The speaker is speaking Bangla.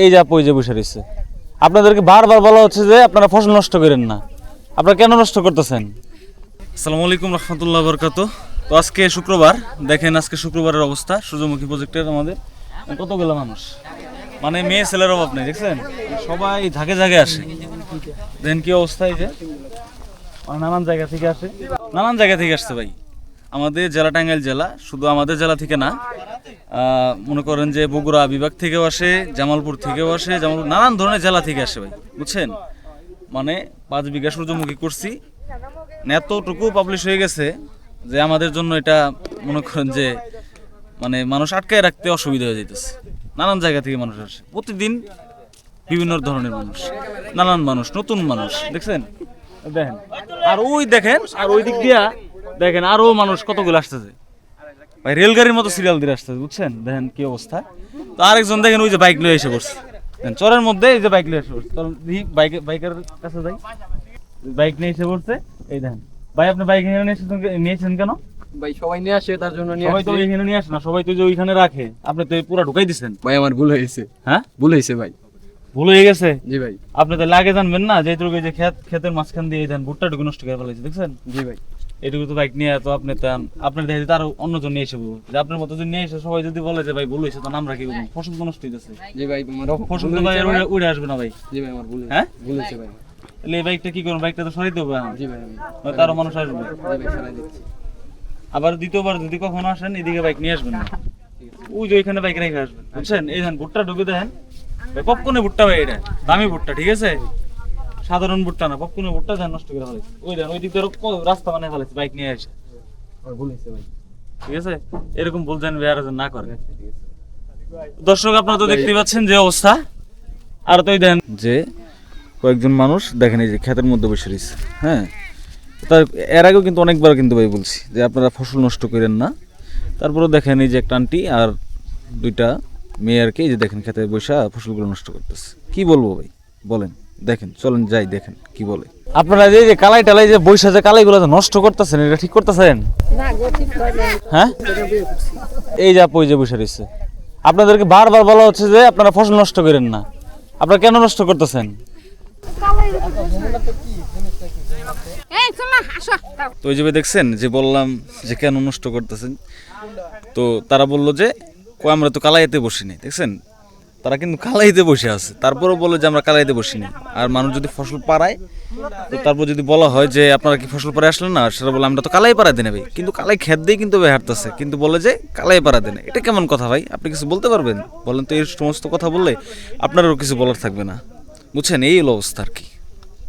এই যে আপু, এই যে বসে রয়েছে। আপনাদেরকে বারবার বলা হচ্ছে যে আপনারা ফসল নষ্ট করেন না। আপনারা কেন নষ্ট করতেছেন? আসসালামু আলাইকুম রহমতুল্লাহ বরকাত। তো আজকে শুক্রবার, দেখেন আজকে শুক্রবারের অবস্থা, সূর্যমুখী প্রজেক্টের আমাদের। কতগুলো মানুষ? মানে মেয়ে ছেলের অভাব নেই, দেখছেন? সবাই ঝাঁকে ঝাঁকে আসে। দেখেন কি অবস্থা এই যে। মানে নানান জায়গা থেকে আসে। নানান জায়গা থেকে আসছে ভাই। আমাদের জেলা টাঙ্গাইল জেলা, শুধু আমাদের জেলা থেকে না মনে করেন যে বগুড়া বিভাগ থেকেও আসে, জামালপুর থেকেও আসে, জামালপুর নানান ধরনের জেলা থেকে আসে ভাই, বুঝছেন? মানে পাঁচ বিঘা সূর্যমুখী করছি। মানে এতটুকু পাবলিশ হয়ে গেছে যে আমাদের জন্য এটা মনে করেন যে মানে মানুষ আটকায় রাখতে অসুবিধা হয়ে যেতেছে নানান জায়গা থেকে মানুষ আসে। প্রতিদিন বিভিন্ন ধরনের মানুষ, নানান মানুষ, নতুন মানুষ, দেখছেন? দেখেন। আর ওই দেখেন, আর ওই দিক দিয়া দেখেন আরও মানুষ কতগুলো আসতেছে। ভাই রেলগাড়ির মতো সিরিয়াল দিয়ে আসতেছে বুঝছেন? দেখেন কি অবস্থা। তো আরেকজন দেখেন ওই যে বাইক নিয়ে এসে পড়ছে। দেখেন, চরের মধ্যে এই যে বাইক নিয়ে এসে পড়ছে। চলুন বাইক বাইকের কাছে যাই। বাইক নিয়ে এসে পড়ছে। এই দেখেন ভাই আপনি বাইক নিয়ে এসেছেন নিয়েছেন কেন? ভাই সবাই নিয়ে আসে তার জন্য নিয়ে সবাই তো এখানে নিয়ে আসে না সবাই তো যে ওইখানে রাখে। আপনি তো পুরো ঢুকাই দিচ্ছেন ভাই আমার ভুল হয়েছে। হ্যাঁ? ভুল হয়েছে ভাই। ভুল হয়ে গেছে? জি ভাই। আপনি তো লাগে জানবেন না যে এইটুকু এই যে ক্ষেত ক্ষেতের মাঝখান দিয়ে দেন ভুট্টা ঢুকে নষ্ট করে ফেলেছে দেখছেন? জি ভাই। এটুকু তো বাইক নিয়ে তো আপনি তো আপনার দেখে তার অন্যজন নিয়ে এসে যে আপনার মতো যদি নিয়ে এসে সবাই যদি বলে যে ভাই ভুল হয়েছে তখন আমরা কি করব ফসল তো নষ্ট হইতেছে। জি ভাই আমার ফসল তো ভাই আর। উড়ে- আসবে না ভাই। জি ভাই আমার ভুল হ্যাঁ? ভুল হয়েছে ভাই। তাহলে এই বাইকটা কি করব? বাইকটা তো হবে এখন। জি ভাই নয়তো মানুষ আসবে। আবার দ্বিতীয়বার যদি কখনো আসেন এদিকে বাইক নিয়ে আসবেন না। ওই যে ওইখানে বাইক রেখে আসবেন। বুঝছেন? এই ধান ভুট্টা ঢুকে দেখেন পপকর্নে ভুট্টা ভাই এটা। দামি ভুট্টা ঠিক আছে? সাধারণ ভুট্টা না পপকর্নে ভুট্টা ধান নষ্ট করে ফেলেছে। ওই দেন ওই দিক আরও রাস্তা বানিয়ে ফেলেছে বাইক নিয়ে এসে ভুল ঠিক আছে? এরকম বলছেন আর যেন না করে। দর্শক আপনারা তো দেখতে পাচ্ছেন যে অবস্থা। আর তো দেন যে কয়েকজন মানুষ দেখেন এই যে ক্ষেতের মধ্যে বসে রয়েছে হ্যাঁ? তার এর আগেও কিন্তু অনেকবার কিন্তু ভাই বলছি যে আপনারা ফসল নষ্ট করেন না। তারপরে দেখেন এই যে একটা আন্টি আর দুইটা মেয়ে আর কি যে দেখেন খেতে বসে ফসলগুলো নষ্ট করতেছে। কি বলব ভাই? বলেন। দেখেন চলেন যাই দেখেন কি বলে। আপনারা এই যে কালাই টালাই যে বৈশা যে কালাইগুলো যে নষ্ট করতেছেন এটা ঠিক করতেছেন? হ্যাঁ? এই যে আপু এই যে বসে রয়েছে। আপনাদেরকে বারবার বলা হচ্ছে যে আপনারা ফসল নষ্ট করেন না। আপনারা কেন নষ্ট করতেছেন? এই চলো আসো। তো ওই যে দেখছেন যে বললাম যে কেন নষ্ট করতেছেন তো তারা বলল যে "কই, আমরা তো কালাইতে বসিনি দেখছেন? তারা কিন্তু কালাইতে বসে আছে। তারপরে বলে যে আমরা কালাইতে বসিনি। আর মানুষ যদি ফসল পাড়ায়, তো তারপর যদি বলা হয় যে আপনারা কি ফসল পাড়ায় আসলেন না? সেটা বলে, আমরা তো কালাই পাড়া নেবে কিন্তু কালাই খেত দিয়ে কিন্তু হাঁটতেছে। কিন্তু বলে যে কালাই পাড়া না। এটা কেমন কথা ভাই? আপনি কিছু বলতে পারবেন? বলেন তো এই সমস্ত কথা বললে আপনারও কিছু বলার থাকবে না। বুঝছেন? এই হলো অবস্থা আর কি।